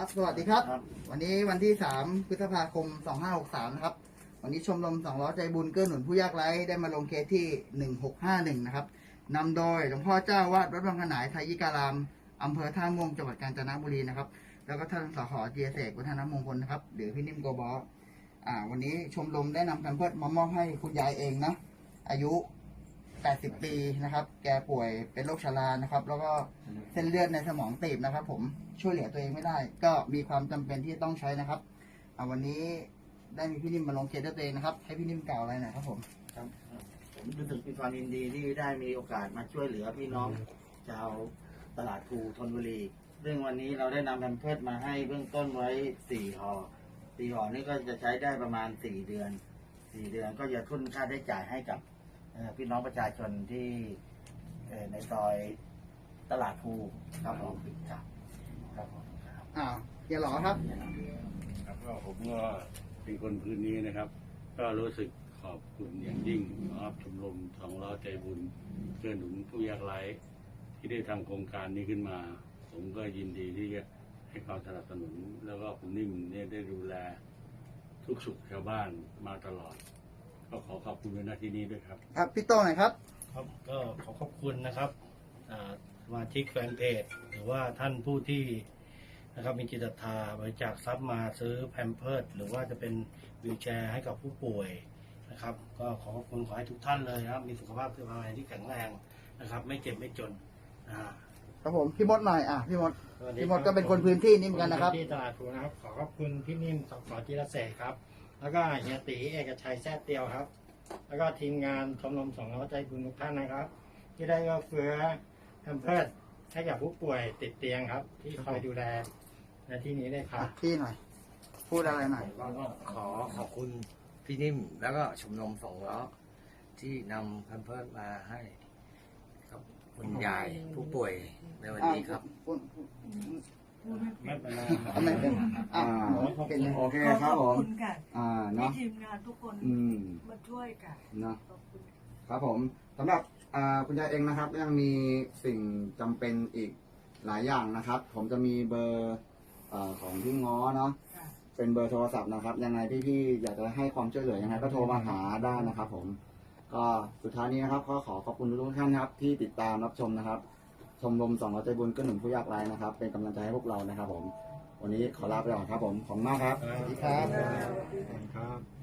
ครับ สวัสดีครับ ครับ วันนี้วันที่ 3 พฤษภาคม 2563 นะครับ วันนี้ชมรมสองล้อใจบุญเกื้อหนุนผู้ยากไร้ได้มาลงเคสที่ 1651 นะครับนำโดยหลวงพ่อเจ้าวาดวัดบางขนายไทยยิการามอำเภอท่าม่วงจังหวัดกาญจนบุรีนะครับ แล้วก็ท่านสขเจียเสกวัฒนมงคลนะครับ หรือพี่นิ่มโกบอสอ่า วันนี้ชมรมได้นำกันเพื่อมามอบให้คุณยายเองนะ อายุ 80 ปีนะครับ แกป่วยเป็นโรคชรานะครับ แล้วก็เส้นเลือดในสมองตีบนะครับ ผมช่วยเหลือตัวเองไม่ได้ ก็มีความจำเป็นที่ต้องใช้นะครับเอาวันนี้ได้มีพี่นิ่มมาลงเคสด้วยตัวเองนะครับ ให้พี่นิ่มกล่าวอะไรหน่อยครับผมครับผมรู้สึกมีความยินดีที่ได้มีโอกาสมาช่วยเหลือพี่น้องชาวตลาดภูธนบุรีซึ่งวันนี้เราได้นำแพมเพิร์ดมาให้เบื้องต้นไว้สี่ห่อสี่ห่อนี่ก็จะใช้ได้ประมาณสี่เดือนสี่เดือนก็จะทุนค่าได้จ่ายให้กับ พี่น้องประชาชนที่ในซอยตลาดภูครับผมครับครับผมครับอ่าเฮียหลอครับครับก็ผมก็เป็นคนพื้นนี้นะครับ ก็รู้สึกขอบคุณอย่างยิ่งครับชมรมสองล้อใจบุญเกื้อหนุนผู้ยากไร้ที่ได้ทำโครงการนี้ขึ้นมา ผมก็ยินดีที่จะให้ความสนับสนุน แล้วก็คุณนิ่มเนี่ยได้ดูแลทุกสุขชาวบ้านมาตลอด คุณในหน้าที่นี้ด้วยครับ ครับพี่โต้งหน่อยครับ ครับก็ขอขอบคุณนะครับอ่าสมาชิกแฟนเพจหรือว่าท่านผู้ที่นะครับมีจิตศรัทธาบริจาคทรัพย์มาซื้อแพมเพิร์ดหรือว่าจะเป็นวิวแชร์ให้กับผู้ป่วยนะครับ ก็ขอขอบคุณขอให้ทุกท่านเลยนะครับ มีสุขภาพสุขภาพที่แข็งแรงนะครับ ไม่เจ็บไม่จนอ่า ครับผมพี่มดหน่อยอะพี่มดสวัสดีพี่มดครับก็เป็นคนพื้นที่นี่เหมือนกันนะครับ ที่ตลาดภูนะครับ ขอขอบคุณพี่นิ่มสสจิรเสกครับ แล้วก็เฮียตีเอกชัยแซ่เตียวครับ แล้วก็ทีมงานชมรมสองล้อใจบุญทุกท่านนะครับ ที่ได้ก็เฟือแพมเพิร์ดให้กับผู้ป่วยติดเตียงครับ ที่คอยดูแลในที่นี้ด้วยครับ พี่หน่อย พูดอะไรหน่อยก็ขอขอบคุณพี่นิ่ม แล้วก็ชมรมสองล้อที่นำแพมเพิร์สมาให้กับคุณยายผู้ป่วยในวันนี้ครับ พูด ไม่เป็นไรเอาไม่เป็นอ่าเป็นไงโอเคครับผมขอบคุณค่ะอ่าที่เนาะ ทีมงานทุกคนอืม มาช่วยกันเนาะ ขอบคุณครับผมสำหรับอ่าคุณยายเองนะครับ ยังมีสิ่งจำเป็นอีกหลายอย่างนะครับ ผมจะมีเบอร์อ่าของพี่ง้อเนาะค่ะ เป็นเบอร์โทรศัพท์นะครับ ยังไงพี่ๆอยากจะให้ความช่วยเหลือยังไงก็โทรมาหาได้นะครับ ผม ก็สุดท้ายนี้นะครับก็ขอขอบคุณทุกท่านนะครับ ที่ติดตามรับชมนะครับ ชมรมสองร้อยใจบุญก็หนุนผู้ยากไร้นะครับ เป็นกำลังใจให้พวกเรานะครับผม วันนี้ขอลาไปก่อนครับผม ขอบคุณมากครับ สวัสดีครับ ครับ